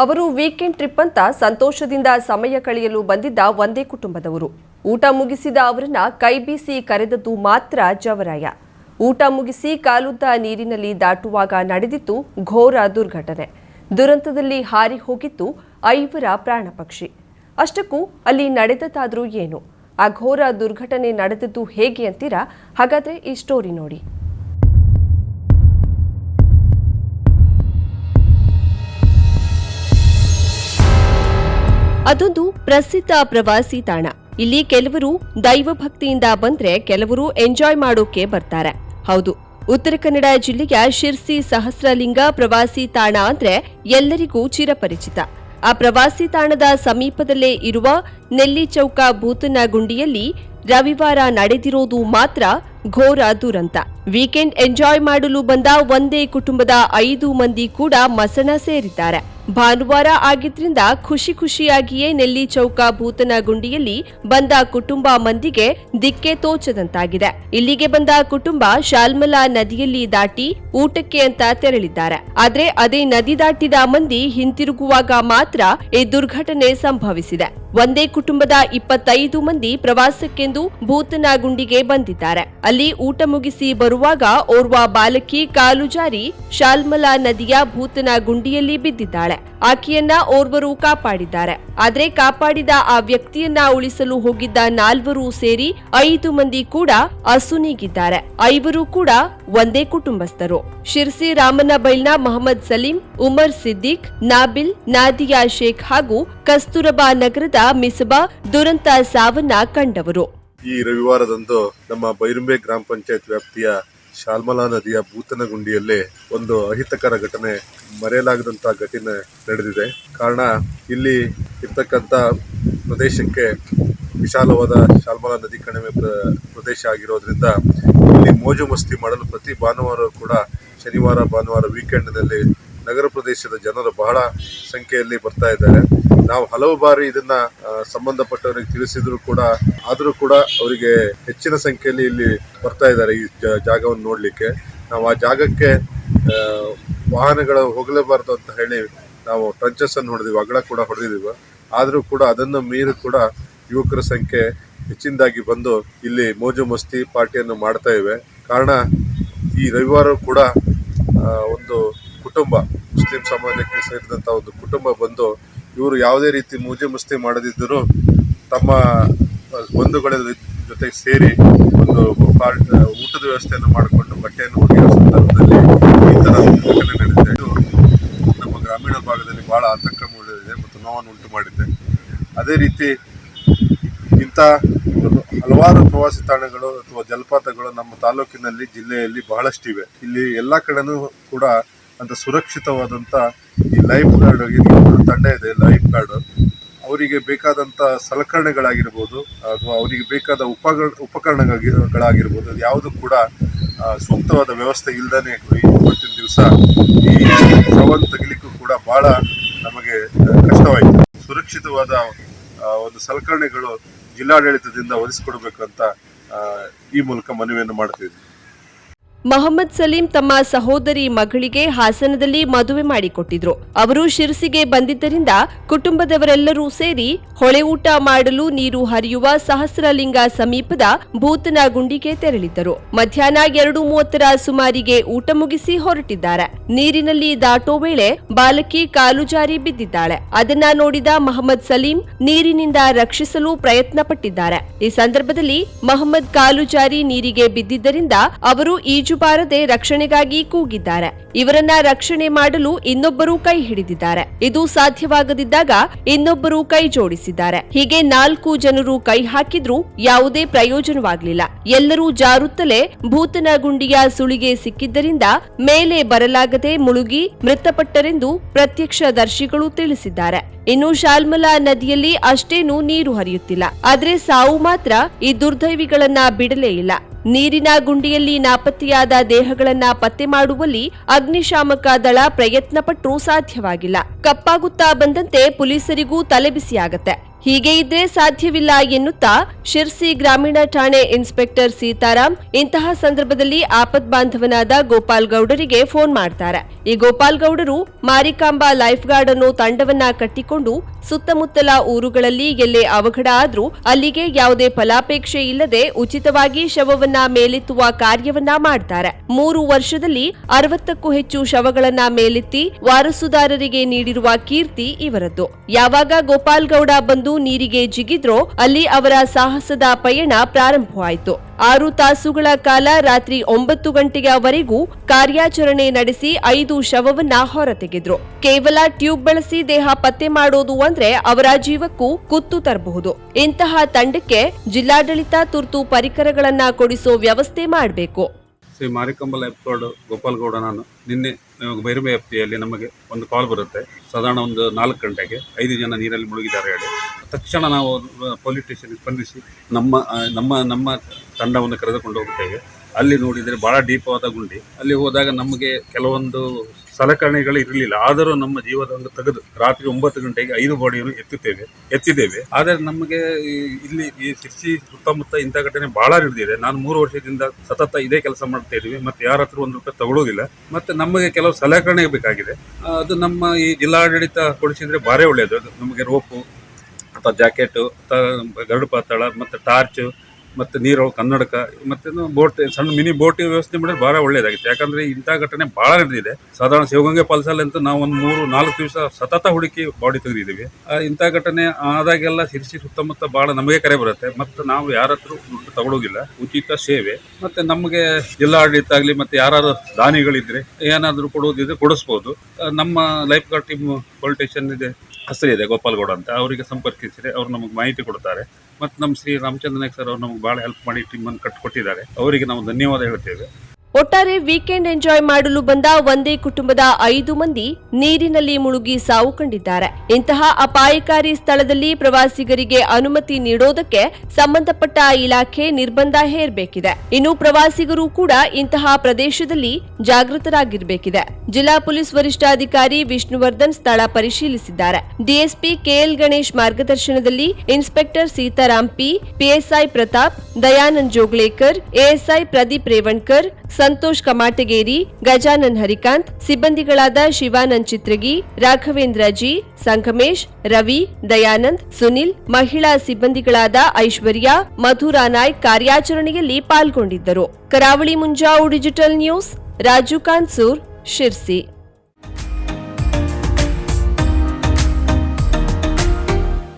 ಅವರು weekend trip ಅಂತ ಸಂತೋಷದಿಂದ ಸಮಯ ಕಳೆಯಲು ಬಂದಿದ್ದ ಒಂದೇ ಕುಟುಂಬದವರು. ಊಟ ಮುಗಿಸಿದ ಅವರನ್ನ ಕೈಬೀಸಿ ಕರೆದದ್ದು ಮಾತ್ರ ಜವರಾಯ. ಊಟ ಮುಗಿಸಿ ಕಾಲುದ್ದ ನೀರಿನಲ್ಲಿ ದಾಟುವಾಗ ನಡೆದಿತ್ತು ಘೋರ ದುರ್ಘಟನೆ. ದುರಂತದಲ್ಲಿ ಹಾರಿ ಹೋಗಿತ್ತು ಐವರ ಪ್ರಾಣ ಪಕ್ಷಿ. ಅಷ್ಟಕ್ಕೂ ಅಲ್ಲಿ ನಡೆದದ್ದಾದ್ರೂ ಏನು? ಆ ಘೋರ ದುರ್ಘಟನೆ ನಡೆದದ್ದು ಹೇಗೆ ಅಂತೀರಾ? ಹಾಗಾದ್ರೆ ಈ ಸ್ಟೋರಿ ನೋಡಿ. ಅದೊಂದು ಪ್ರಸಿದ್ಧ ಪ್ರವಾಸಿ ತಾಣ. ಇಲ್ಲಿ ಕೆಲವರು ದೈವ ಭಕ್ತಿಯಿಂದ ಬಂದ್ರೆ ಕೆಲವರು ಎಂಜಾಯ್ ಮಾಡೋಕೆ ಬರ್ತಾರೆ. ಹೌದು, ಉತ್ತರ ಕನ್ನಡ ಜಿಲ್ಲೆಯ ಶಿರ್ಸಿ ಸಹಸ್ರಲಿಂಗ ಪ್ರವಾಸಿ ತಾಣ ಅಂದ್ರೆ ಎಲ್ಲರಿಗೂ ಚಿರಪರಿಚಿತ. ಆ ಪ್ರವಾಸಿ ತಾಣದ ಸಮೀಪದಲ್ಲೇ ಇರುವ ನೆಲ್ಲಿ ಚೌಕ ಭೂತನ ಗುಂಡಿಯಲ್ಲಿ ರವಿವಾರ ನಡೆದಿರೋದು ಮಾತ್ರ ಘೋರ ದುರಂತ. ವೀಕೆಂಡ್ ಎಂಜಾಯ್ ಮಾಡಲು ಬಂದ ಒಂದೇ ಕುಟುಂಬದ ಐದು ಮಂದಿ ಕೂಡ ಮಸಣ ಸೇರಿದ್ದಾರೆ. ಭಾನುವಾರ ಆಗಿದ್ರಿಂದ ಖುಷಿ ಖುಷಿಯಾಗಿಯೇ ನೆಲ್ಲಿ ಚೌಕ ಭೂತನ ಗುಂಡಿಯಲ್ಲಿ ಬಂದ ಕುಟುಂಬ ಮಂದಿಗೆ ದಿಕ್ಕೆ ತೋಚದಂತಾಗಿದೆ. ಇಲ್ಲಿಗೆ ಬಂದ ಕುಟುಂಬ ಶಾಲ್ಮಲಾ ನದಿಯಲ್ಲಿ ದಾಟಿ ಊಟಕ್ಕೆ ಅಂತ ತೆರಳಿದ್ದಾರೆ. ಆದ್ರೆ ಅದೇ ನದಿ ದಾಟಿದ ಮಂದಿ ಹಿಂತಿರುಗುವಾಗ ಮಾತ್ರ ಈ ದುರ್ಘಟನೆ ಸಂಭವಿಸಿದೆ. ಒಂದೇ ಕುಟುಂಬದ ಇಪ್ಪತ್ತೈದು ಮಂದಿ ಪ್ರವಾಸಕ್ಕೆಂದು ಭೂತನ ಗುಂಡಿಗೆ ಬಂದಿದ್ದಾರೆ. ಅಲ್ಲಿ ಊಟ ಮುಗಿಸಿ ಬರುವಾಗ ಓರ್ವ ಬಾಲಕಿ ಕಾಲು ಜಾರಿ ಶಾಲ್ಮಲಾ ನದಿಯ ಭೂತನ ಗುಂಡಿಯಲ್ಲಿ ಬಿದ್ದಿದ್ದಾಳೆ. ಆಕೆಯನ್ನ ಓರ್ವರು ಕಾಪಾಡಿದ್ದಾರೆ. ಆದ್ರೆ ಕಾಪಾಡಿದ ಆ ವ್ಯಕ್ತಿಯನ್ನ ಉಳಿಸಲು ಹೋಗಿದ್ದ ನಾಲ್ವರು ಸೇರಿ ಐದು ಮಂದಿ ಕೂಡ ಅಸುನೀಗಿದ್ದಾರೆ. ಐವರು ಕೂಡ ಒಂದೇ ಕುಟುಂಬಸ್ಥರು. ಶಿರ್ಸಿ ರಾಮನ ಬೈಲ್ನ ಮೊಹಮ್ಮದ್ ಸಲೀಂ, ಉಮರ್ ಸಿದ್ದಿಕ್, ನಾಬಿಲ್, ನಾದಿಯಾ ಶೇಖ್ ಹಾಗೂ ಕಸ್ತೂರಬಾ ನಗರದ ಮಿಸಬಾ ದುರಂತ ಸಾವನ್ನ ಕಂಡವರು. ಈ ರವಿವಾರದಂದು ನಮ್ಮ ಬೈರುಂಬೆ ಗ್ರಾಮ ಪಂಚಾಯತ್ ವ್ಯಾಪ್ತಿಯ ಶಾಲ್ಮಲಾ ನದಿಯ ಭೂತನಗುಂಡಿಯಲ್ಲಿ ಒಂದು ಅಹಿತಕರ ಘಟನೆ ಮರೆಯಲಾಗದಂತಹ ಘಟನೆ ನಡೆದಿದೆ. ಕಾರಣ, ಇಲ್ಲಿ ಇರ್ತಕ್ಕಂಥ ಪ್ರದೇಶಕ್ಕೆ ವಿಶಾಲವಾದ ಶಾಲ್ಮಲಾ ನದಿ ಕಣಿವೆ ಪ್ರ- ಪ್ರದೇಶ ಆಗಿರೋದ್ರಿಂದ ಇಲ್ಲಿ ಮೋಜು ಮಸ್ತಿ ಮಾಡಲು ಪ್ರತಿ ಭಾನುವಾರ ಕೂಡ ಶನಿವಾರ, ಭಾನುವಾರ ವೀಕೆಂಡ್ನಲ್ಲಿ ನಗರ ಪ್ರದೇಶದ ಜನರು ಬಹಳ ಸಂಖ್ಯೆಯಲ್ಲಿ ಬರ್ತಾ ಇದ್ದಾರೆ. ನಾವು ಹಲವು ಬಾರಿ ಇದನ್ನ ಸಂಬಂಧಪಟ್ಟವರಿಗೆ ತಿಳಿಸಿದ್ರು ಕೂಡ, ಆದರೂ ಕೂಡ ಅವರಿಗೆ ಹೆಚ್ಚಿನ ಸಂಖ್ಯೆಯಲ್ಲಿ ಇಲ್ಲಿ ಬರ್ತಾ ಇದ್ದಾರೆ ಈ ಜಾಗವನ್ನು ನೋಡಲಿಕ್ಕೆ. ನಾವು ಆ ಜಾಗಕ್ಕೆ ವಾಹನಗಳು ಹೋಗಲೇಬಾರದು ಅಂತ ಹೇಳಿ ನಾವು ಟ್ರಂಚಸ್ ಅನ್ನು ಹೊಡೆದಿವಿ ಅಗಳ ಕೂಡ ಹೊಡೆದಿದ್ದೀವಿ ಆದರೂ ಕೂಡ ಅದನ್ನು ಮೀರಿ ಕೂಡ ಯುವಕರ ಸಂಖ್ಯೆ ಹೆಚ್ಚಿನದಾಗಿ ಬಂದು ಇಲ್ಲಿ ಮೋಜು ಮಸ್ತಿ ಪಾರ್ಟಿಯನ್ನು ಮಾಡ್ತಾ ಇವೆ. ಕಾರಣ, ಈ ರವಿವಾರ ಕೂಡ ಒಂದು ಕುಟುಂಬ, ಮುಸ್ಲಿಂ ಸಮಾಜಕ್ಕೆ ಸೇರಿದಂಥ ಒಂದು ಕುಟುಂಬ ಬಂದು ಇವರು ಯಾವುದೇ ರೀತಿ ಮೂಜೆ ಮುಸ್ತಿ ಮಾಡದಿದ್ದರೂ ತಮ್ಮ ಬಂಧುಗಳ ಜೊತೆಗೆ ಸೇರಿ ಒಂದು ಪಾರ್ಟ್ ಊಟದ ವ್ಯವಸ್ಥೆಯನ್ನು ಮಾಡಿಕೊಂಡು ಬಟ್ಟೆಯನ್ನು ಸಂದರ್ಭದಲ್ಲಿ ಈ ಥರ ಘಟನೆ ನಡೆದಿದೆ. ಇದು ನಮ್ಮ ಗ್ರಾಮೀಣ ಭಾಗದಲ್ಲಿ ಭಾಳ ಆತಂಕ ಮೂಡಿದೆ ಮತ್ತು ನೋವನ್ನು ಉಂಟು ಮಾಡಿದೆ ಅದೇ ರೀತಿ ಇಂಥ ಹಲವಾರು ಪ್ರವಾಸಿ ತಾಣಗಳು ಅಥವಾ ಜಲಪಾತಗಳು ನಮ್ಮ ತಾಲೂಕಿನಲ್ಲಿ, ಜಿಲ್ಲೆಯಲ್ಲಿ ಬಹಳಷ್ಟಿವೆ. ಇಲ್ಲಿ ಎಲ್ಲ ಕಡೆನೂ ಕೂಡ ಅಂತ ಸುರಕ್ಷಿತವಾದಂಥ ಈ ಲೈಫ್ ಗಾರ್ಡ್ ತಂಡ ಇದೆ, ಲೈಫ್ ಗಾರ್ಡ್. ಅವರಿಗೆ ಬೇಕಾದಂಥ ಸಲಕರಣೆಗಳಾಗಿರ್ಬೋದು, ಅಥವಾ ಅವರಿಗೆ ಬೇಕಾದ ಉಪ ಉಪಕರಣಗಳಾಗಿರ್ಬೋದು, ಅದು ಯಾವುದು ಕೂಡ ಸೂಕ್ತವಾದ ವ್ಯವಸ್ಥೆ ಇಲ್ಲದೇ ಇವತ್ತಿನ ದಿವಸ ಈ ಶವವನ್ನು ತೆಗಿಲಿಕ್ಕೂ ಕೂಡ ಭಾಳ ನಮಗೆ ಕಷ್ಟವಾಯಿತು. ಸುರಕ್ಷಿತವಾದ ಒಂದು ಸಲಕರಣೆಗಳು ಜಿಲ್ಲಾಡಳಿತದಿಂದ ಒದಗಿಸಿಕೊಡ್ಬೇಕಂತ ಅಂತ ಈ ಮೂಲಕ ಮನವಿಯನ್ನು ಮಾಡ್ತಿದ್ವಿ ಮೊಹಮ್ಮದ್ ಸಲೀಂ ತಮ್ಮ ಸಹೋದರಿ ಮಗಳಿಗೆ ಹಾಸನದಲ್ಲಿ ಮದುವೆ ಮಾಡಿಕೊಟ್ಟಿದ್ರು. ಅವರು ಶಿರಸಿಗೆ ಬಂದಿದ್ದರಿಂದ ಕುಟುಂಬದವರೆಲ್ಲರೂ ಸೇರಿ ಹೊಳೆ ಊಟ ಮಾಡಲು ನೀರು ಹರಿಯುವ ಸಹಸ್ರಲಿಂಗ ಸಮೀಪದ ಭೂತನ ಗುಂಡಿಗೆ ತೆರಳಿದ್ದರು. ಮಧ್ಯಾಹ್ನ ಎರಡು ಮೂವತ್ತರ ಸುಮಾರಿಗೆ ಊಟ ಮುಗಿಸಿ ಹೊರಟಿದ್ದಾರೆ. ನೀರಿನಲ್ಲಿ ದಾಟೋ ವೇಳೆ ಬಾಲಕಿ ಕಾಲು ಜಾರಿ ಬಿದ್ದಿದ್ದಾಳೆ. ಅದನ್ನ ನೋಡಿದ ಮೊಹಮ್ಮದ್ ಸಲೀಂ ನೀರಿನಿಂದ ರಕ್ಷಿಸಲು ಪ್ರಯತ್ನ ಪಟ್ಟಿದ್ದಾರೆ ಈ ಸಂದರ್ಭದಲ್ಲಿ ಮೊಹಮ್ಮದ್ ಕಾಲು ಜಾರಿ ನೀರಿಗೆ ಬಿದ್ದಿದ್ದರಿಂದ ಅವರು ಈಜು ಬಾರದೆ ರಕ್ಷಣೆಗಾಗಿ ಕೂಗಿದ್ದಾರೆ. ಇವರನ್ನ ರಕ್ಷಣೆ ಮಾಡಲು ಇನ್ನೊಬ್ಬರು ಕೈ ಹಿಡಿದಿದ್ದಾರೆ. ಇದು ಸಾಧ್ಯವಾಗದಿದ್ದಾಗ ಇನ್ನೊಬ್ಬರು ಕೈ ಜೋಡಿಸಿದ್ದಾರೆ. ಹೀಗೆ ನಾಲ್ಕು ಜನರು ಕೈ ಹಾಕಿದ್ರೂ ಯಾವುದೇ ಪ್ರಯೋಜನವಾಗಲಿಲ್ಲ. ಎಲ್ಲರೂ ಜಾರುತ್ತಲೇ ಭೂತನ ಗುಂಡಿಯ ಸುಳಿಗೆ ಸಿಕ್ಕಿದ್ದರಿಂದ ಮೇಲೆ ಬರಲಾಗದೆ ಮುಳುಗಿ ಮೃತಪಟ್ಟರೆಂದು ಪ್ರತ್ಯಕ್ಷದರ್ಶಿಗಳು ತಿಳಿಸಿದ್ದಾರೆ. ಇನ್ನು ಶಾಲ್ಮಲಾ ನದಿಯಲ್ಲಿ ಅಷ್ಟೇನೂ ನೀರು ಹರಿಯುತ್ತಿಲ್ಲ. ಆದ್ರೆ ಸಾವು ಮಾತ್ರ ಈ ದುರ್ದೈವಿಗಳನ್ನ ಬಿಡಲೇ ಇಲ್ಲ. ನೀರಿನ ಗುಂಡಿಯಲ್ಲಿ ನಾಪತ್ತೆಯಾದ ದೇಹಗಳನ್ನು ಪತ್ತೆ ಮಾಡುವಲ್ಲಿ ಅಗ್ನಿಶಾಮಕ ದಳ ಪ್ರಯತ್ನಪಟ್ಟರೂ ಸಾಧ್ಯವಾಗಿಲ್ಲ. ಕಪ್ಪಾಗುತ್ತಾ ಬಂದಂತೆ ಪೊಲೀಸರಿಗೂ ತಲೆಬಿಸಿಯಾಗತ್ತೆ ಹೀಗೆ ಇದ್ರೆ ಸಾಧ್ಯವಿಲ್ಲ ಎನ್ನುತ್ತಾ ಶಿರ್ಸಿ ಗ್ರಾಮೀಣ ಠಾಣೆ ಇನ್ಸ್ಪೆಕ್ಟರ್ ಸೀತಾರಾಮ್ ಇಂತಹ ಸಂದರ್ಭದಲ್ಲಿ ಆಪತ್ ಬಾಂಧವನಾದ ಗೋಪಾಲ್ ಗೌಡರಿಗೆ ಫೋನ್ ಮಾಡ್ತಾರೆ. ಈ ಗೋಪಾಲ್ ಗೌಡರು ಮಾರಿಕಾಂಬಾ ಲೈಫ್ ಗಾರ್ಡ್ ಅನ್ನೋ ತಂಡವನ್ನ ಕಟ್ಟಿಕೊಂಡು ಸುತ್ತಮುತ್ತಲ ಊರುಗಳಲ್ಲಿ ಎಲ್ಲೇ ಅವಘಡ ಆದ್ರೂ ಅಲ್ಲಿಗೆ ಯಾವುದೇ ಫಲಾಪೇಕ್ಷೆ ಇಲ್ಲದೆ ಉಚಿತವಾಗಿ ಶವವನ್ನ ಮೇಲೆತ್ತುವ ಕಾರ್ಯವನ್ನ ಮಾಡ್ತಾರೆ. ಮೂರು ವರ್ಷದಲ್ಲಿ ಅರವತ್ತಕ್ಕೂ ಹೆಚ್ಚು ಶವಗಳನ್ನ ಮೇಲೆತ್ತಿ ವಾರಸುದಾರರಿಗೆ ನೀಡಿರುವ ಕೀರ್ತಿ ಇವರದ್ದು. ಯಾವಾಗ ಗೋಪಾಲ್ ಗೌಡ ಬಂದು ನೀರಿಗೆ ಜಿಗಿದ್ರೋ, ಅಲ್ಲಿ ಅವರ ಸಾಹಸದ ಪಯಣ ಪ್ರಾರಂಭವಾಯಿತು. ಆರು ತಾಸುಗಳ ಕಾಲ ರಾತ್ರಿ ಒಂಬತ್ತು ಗಂಟೆಯವರೆಗೂ ಕಾರ್ಯಾಚರಣೆ ನಡೆಸಿ ಐದು ಶವವನ್ನ ಹೊರತೆಗೆದ್ರು. ಕೇವಲ ಟ್ಯೂಬ್ ಬಳಸಿ ದೇಹ ಪತ್ತೆ ಮಾಡೋದು ಅಂದ್ರೆ ಅವರ ಜೀವಕ್ಕೂ ಕುತ್ತು ತರಬಹುದು. ಇಂತಹ ತಂಡಕ್ಕೆ ಜಿಲ್ಲಾಡಳಿತ ತುರ್ತು ಪರಿಕರಗಳನ್ನ ಕೊಡಿಸೋ ವ್ಯವಸ್ಥೆ ಮಾಡಬೇಕು. ಶ್ರೀ ಮಾರಿಕಂಬಲ ಎಪ್ಕೋಡ್ ಗೋಪಾಲ್ಗೌಡ ಗೋಪಾಲ್ ಗೌಡ ನಾನು. ನಿನ್ನೆ ಬೈರುಮೆ ವ್ಯಾಪ್ತಿಯಲ್ಲಿ ನಮಗೆ ಒಂದು ಕಾಲ್ ಬರುತ್ತೆ. ಸಾಧಾರಣ ಒಂದು ನಾಲ್ಕು ಗಂಟೆಗೆ ಐದು ಜನ ನೀರಲ್ಲಿ ಮುಳುಗಿದ್ದಾರೆ ಹೇಳಿ. ತಕ್ಷಣ ನಾವು ಪೊಲೀಸ್ ಸ್ಟೇಷನ್ಗೆ ಸ್ಪಂದಿಸಿ ನಮ್ಮ ನಮ್ಮ ನಮ್ಮ ತಂಡವನ್ನು ಕರೆದುಕೊಂಡು ಹೋಗುತ್ತೇವೆ ಅಲ್ಲಿ ನೋಡಿದರೆ ಭಾಳ ಡೀಪವಾದ ಗುಂಡಿ. ಅಲ್ಲಿ ಹೋದಾಗ ನಮಗೆ ಕೆಲವೊಂದು ಸಲಕರಣೆಗಳು ಇರಲಿಲ್ಲ. ಆದರೂ ನಮ್ಮ ಒಂದು ತೆಗೆದು ರಾತ್ರಿ ಒಂಬತ್ತು ಗಂಟೆಗೆ ಐದು ಬಾಡಿಯನ್ನು ಎತ್ತುತ್ತೇವೆ, ಎತ್ತಿದ್ದೇವೆ. ಆದರೆ ನಮಗೆ ಇಲ್ಲಿ ಈ ಶಿರ್ಸಿ ಸುತ್ತಮುತ್ತ ಇಂಥ ಘಟನೆ ಭಾಳ ನಡೆದಿದೆ. ನಾನು ಮೂರು ವರ್ಷದಿಂದ ಸತತ ಇದೇ ಕೆಲಸ ಮಾಡ್ತಾ ಇದ್ದೀವಿ. ಮತ್ತೆ ಯಾರ ಹತ್ರ ಒಂದು ರೂಪಾಯಿ ತಗೊಳ್ಳೋದಿಲ್ಲ ಮತ್ತೆ ನಮಗೆ ಕೆಲವು ಸಲಕರಣೆ ಬೇಕಾಗಿದೆ. ಅದು ನಮ್ಮ ಈ ಜಿಲ್ಲಾಡಳಿತ ಕೊಡಿಸಿದ್ರೆ ಭಾರಿ ಒಳ್ಳೆಯದು ಅದು ನಮಗೆ ರೋಪು, ಅಥವಾ ಜಾಕೆಟು ಗರುಡು ಪಾತಾಳ, ಮತ್ತು ಟಾರ್ಚು ಮತ್ತು ನೀರು ಕನ್ನಡಕ, ಮತ್ತು ಬೋಟ್, ಸಣ್ಣ ಮಿನಿ ಬೋಟ್ ವ್ಯವಸ್ಥೆ ಮಾಡಿದ್ರೆ ಭಾಳ ಒಳ್ಳೆಯದಾಗಿತ್ತು ಯಾಕಂದರೆ ಇಂಥ ಘಟನೆ ಭಾಳ ನಡೆದಿದೆ. ಸಾಧಾರಣ ಶಿವಗಂಗೆ ಪಾಲ್ಸಲ್ಲಿ ಅಂತ ನಾವು ಒಂದು ಮೂರು, ನಾಲ್ಕು ದಿವಸ ಸತತ ಹುಡುಕಿ ಬಾಡಿ ತೆಗೆದಿದ್ದೀವಿ. ಇಂಥ ಘಟನೆ ಆದಾಗೆಲ್ಲ ಸಿರಿಸಿ ಸುತ್ತಮುತ್ತ ಭಾಳ ನಮಗೆ ಕರೆ ಬರುತ್ತೆ. ಮತ್ತು ನಾವು ಯಾರ ಹತ್ರ ದುಡ್ಡು ತಗೊಳ್ಳೋದಿಲ್ಲ ಉಚಿತ ಸೇವೆ. ಮತ್ತು ನಮಗೆ ಜಿಲ್ಲಾಡಳಿತ ಆಗಲಿ, ಮತ್ತು ಯಾರು ದಾನಿಗಳಿದ್ರೆ ಏನಾದರೂ ಕೊಡೋದಿದ್ರೆ ಕೊಡಿಸ್ಬೋದು. ನಮ್ಮ ಲೈಫ್ ಗಾರ್ಡ್ ಟೀಮ್ ಪೊಲೀಸ್ ಇದೆ. ಹೆಸರು ಇದೆ ಗೋಪಾಲ್ಗೌಡ ಅಂತ. ಅವರಿಗೆ ಸಂಪರ್ಕಿಸಿದರೆ ಅವರು ನಮಗೆ ಮಾಹಿತಿ ಕೊಡ್ತಾರೆ. ಮತ್ತು ನಮ್ಮ ಶ್ರೀ ರಾಮಚಂದ್ರ ನಾಯ್ಕ ಸರ್ ಅವರು ನಮಗೆ ಭಾಳ ಹೆಲ್ಪ್ ಮಾಡಿ ಟೀಮನ್ನು ಕಟ್ಟಿಕೊಟ್ಟಿದ್ದಾರೆ ಅವರಿಗೆ ನಾವು ಧನ್ಯವಾದ ಹೇಳ್ತೇವೆ. ಒಟ್ಟಾರೆ ವೀಕೆಂಡ್ ಎಂಜಾಯ್ ಮಾಡಲು ಬಂದ ಒಂದೇ ಕುಟುಂಬದ ಐದು ಮಂದಿ ನೀರಿನಲ್ಲಿ ಮುಳುಗಿ ಸಾವು ಕಂಡಿದ್ದಾರೆ ಇಂತಹ ಅಪಾಯಕಾರಿ ಸ್ಥಳದಲ್ಲಿ ಪ್ರವಾಸಿಗರಿಗೆ ಅನುಮತಿ ನೀಡೋದಕ್ಕೆ ಸಂಬಂಧಪಟ್ಟ ಇಲಾಖೆ ನಿರ್ಬಂಧ ಹೇರಬೇಕಿದೆ. ಇನ್ನು ಪ್ರವಾಸಿಗರು ಕೂಡ ಇಂತಹ ಪ್ರದೇಶದಲ್ಲಿ ಜಾಗೃತರಾಗಿರಬೇಕಿದೆ. ಜಿಲ್ಲಾ ಪೊಲೀಸ್ ವರಿಷ್ಠಾಧಿಕಾರಿ ವಿಷ್ಣುವರ್ಧನ್ ಸ್ಥಳ ಪರಿಶೀಲಿಸಿದ್ದಾರೆ. ಡಿಎಸ್ಪಿ ಕೆಎಲ್ ಗಣೇಶ್ ಮಾರ್ಗದರ್ಶನದಲ್ಲಿ inspector Sitaram P PSI Pratap, Dayanand Joglekar ASI Pradeep Revankar Santosh Kamatageri, Gajanan Harikant, ಸಿಬ್ಬಂದಿಗಳಾದ Shivanand Chitragi, Raghavendra G, Sangamesh, Ravi, Dayanand, Sunil, ಮಹಿಳಾ ಸಿಬ್ಬಂದಿಗಳಾದ ಐಶ್ವರ್ಯ, ಮಧುರಾ ನಾಯ್ಕ್ ಕಾರ್ಯಾಚರಣೆಯಲ್ಲಿ ಪಾಲ್ಗೊಂಡಿದ್ದರು. Karavali Munjavu digital news, Raju Kansur, Sirsi.